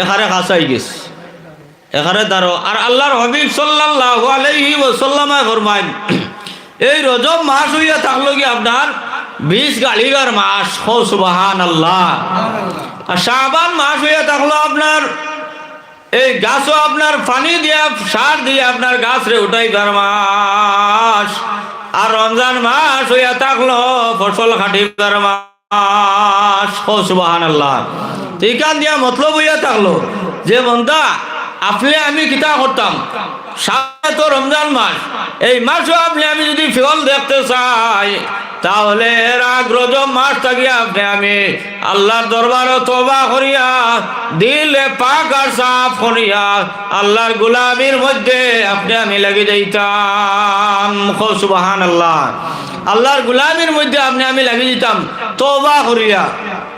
এখানে কাছাই গেছে। এখানে দাঁড়ো আর আল্লাহর হবিব ফরমাইন এই রজব মাস হইয়া থাকল কি আপনার বিশ গালিগার মাস? হো সুবাহান আল্লাহ আর শাবান মাস হইয়া থাকল আপনার এই গাছও আপনার পানি দিয়া, সার দিয়ে আপনার গাছ রে উঠাইবার মাস। আর রমজান মাস হইয়া থাকল, ফসল খাটিবার মাস। হো সুবাহান আল্লাহ ঠিকান দিয়া মতলব হইয়া থাকল যে বন্ধা আপনি আমি কিতা করতাম? সামনে তো রমজান মাস, এই মাসও আপনি আমি যদি ফল দেখতে চাই, তাহলে রাগ রজব মাস থাকিয়া আপনি আমি আল্লাহর দরবারও তোবা করিয়া, দিলে পাক আর সাফ করিয়া আল্লাহর গুলামির মধ্যে আপনি আমি লেগে যাইতাম। সুবাহান আল্লাহ আল্লাহর গুলামির মধ্যে আপনি আমি লেগে যেতাম তোবা করিয়া।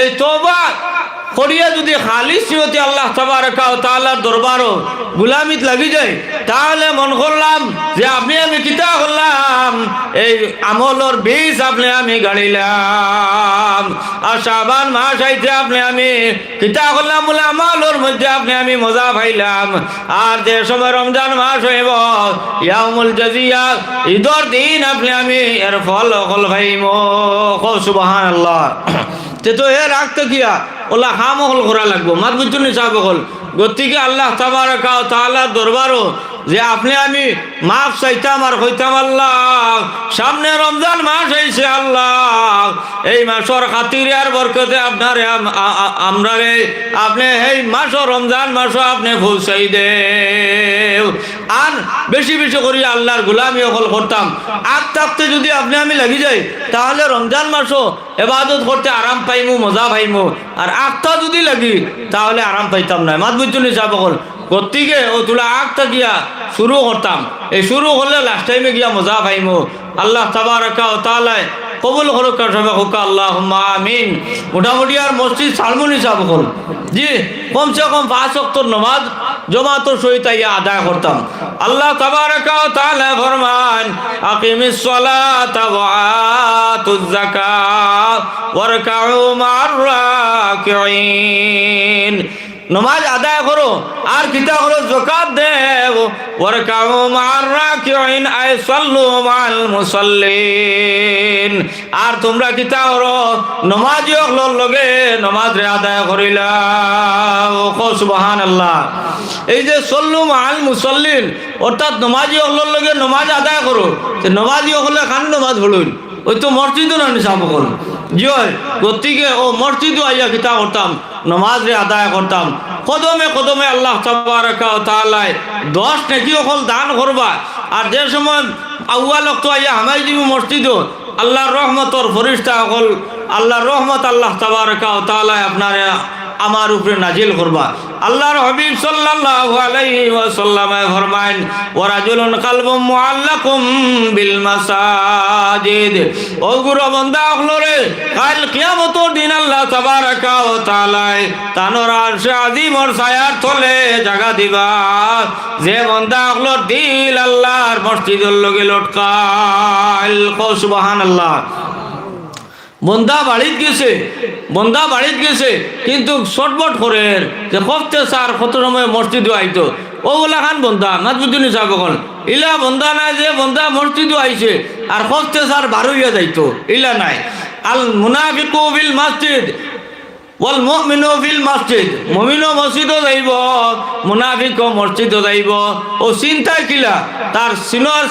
এই তোবা করিয়া যদি খালি সিমতি আল্লাহ তাআলার দরবারও গুলামিত লাগি যায়, তাহলে মন করলাম যে আপনি আমি কিতা করলাম? এই আমলর বীজ আপনি আমি গাড়িলাম। আর শাবান মাস আইতে আপনি আমি কিতা করলাম বলে আমলর মধ্যে আপনি আমি মজা পাইলাম। আর যে সময় রমজান মাস হইব ইয়ামুল জাজিয়া, ঈদর দিন আপনি আমি এর ফল ফল ভাইম সুবাহান আল্লাহ তে তো এ রাখতে কিয়া? ওলা হাম হল ঘোরা লাগবো। মাত জন্য চাপ হল? গতিকে আল্লাহ তাবারকা ও তাহলে দরবারও যে আপনি, আমি মাফ চাইতাম আর হইতাম আল্লাহ, সামনে রমজান মাস হয়েছে আল্লাহ, এই মাসর খাতিরে আর বরকতে আপনারে আমরা আপনি এই মাসও রমজান মাসও আপনি চাই দে আর বেশি বেশি করি আল্লাহর গুলামি অকল করতাম। আগ থাকতে যদি আপনি, আমি লাগি যাই, তাহলে রমজান মাসও এবাদত করতে আরাম পাইমু, মজা পাইমু। আর আগটা যদি লাগি, তাহলে আরাম পাইতাম না। মাত বুঝছ নি চাপ অকল গতিকে ও তোলা আগটা গিয়া শুরু করতাম। এই শুরু করলে লাস্ট টাইমে গিয়া মজা পাইমু। আল্লাহ তাবারাকা ও তাআলা কবুল হরক সবে হুকা আল্লাহ আমিন। মোটামুটি আর মসজিদ সালমনি সাহেব হল। জি, কমসে কম পাঁচ অক্টর নমাজ জমাতর সহিত ইয়া আদায় করতাম। আল্লাহ তাবারাকা তাআলা ফরমান, আকিমিস সালাতা ওয়া আতুজ যাকাত, ওয়ারকাউ মা'আর নমাজ আদায় করো, আর কিতা করো জকাত দেব ওয়ারকাউ মা'আর রাকিঈন আই সাল্লু মা'আল মুসাল্লিন। আর তোমরা কিতা করো নমাজি হলোর লগে নমাজ রে আদায় করিলা ও সুবহানাল্লাহ। এই যে সল্লু মা'আল মুসাল্লিন, অর্থাৎ নমাজি হলোর লগে নমাজ আদায় করো। যে নমাজি হলে খান নমাজ পড়ুন ওই তো মসজিদও না বকল জয় গতিকে, ও মসজিদও আইয়া কিতা করতাম, নমাজ রে আদায় করতাম। কদমে কদমে আল্লাহ তাআলায় দশ নাকি অকল দান করবা। আর যে সময় আউয়াল তো আইয়া হামাই দিব মসজিদও আল্লাহর রহমতর ফরিস্তা অকল, আল্লাহর রহমত আল্লাহ তাবারকা ও তাআলায় আপনারে আমার উপরে নাজিল করবা। আল্লাহর হবিব সাল্লাল্লাহু আলাইহি ওয়াসাল্লাম ফরমাইন ওয়া রাজুলুন কালবুম মুআল্লাকুম বিল মাসাজিদ। ও গুরু বান্দা হলরে কাল কিয়ামতের দিন আল্লাহ তাবারাকা ও তাআলা তানোর আরশে আজিমর ছায়ার তলে জায়গা দিবা। যে বান্দা হলর দিল আল্লাহর মসজিদের লগে লটকাল সুবহানাল্লাহ। বন্দা বাড়িত গেছে বন্দা বাড়িত গেছে, কিন্তু শর্টবট করে যে কফতে স্যার কত সময় মসজিদও আইতো। ওগুলা খান বন্দা মাতবুদ্দিন সাহেব এখন। ইলা বন্দা নাই যে বন্দা মসজিদও আইছে, আর কফতে স্যার বারো হইয়া যাইতো, ইলা নাই। আল মুনাফিকু বিল মসজিদ, ওয়াল মুমিনু ফিল মসজিদ। মুমিনও মসজিদও যাইব, মুনাফিকও মসজিদও যাইব। ও চিন্তা কিলা? তার সিনোর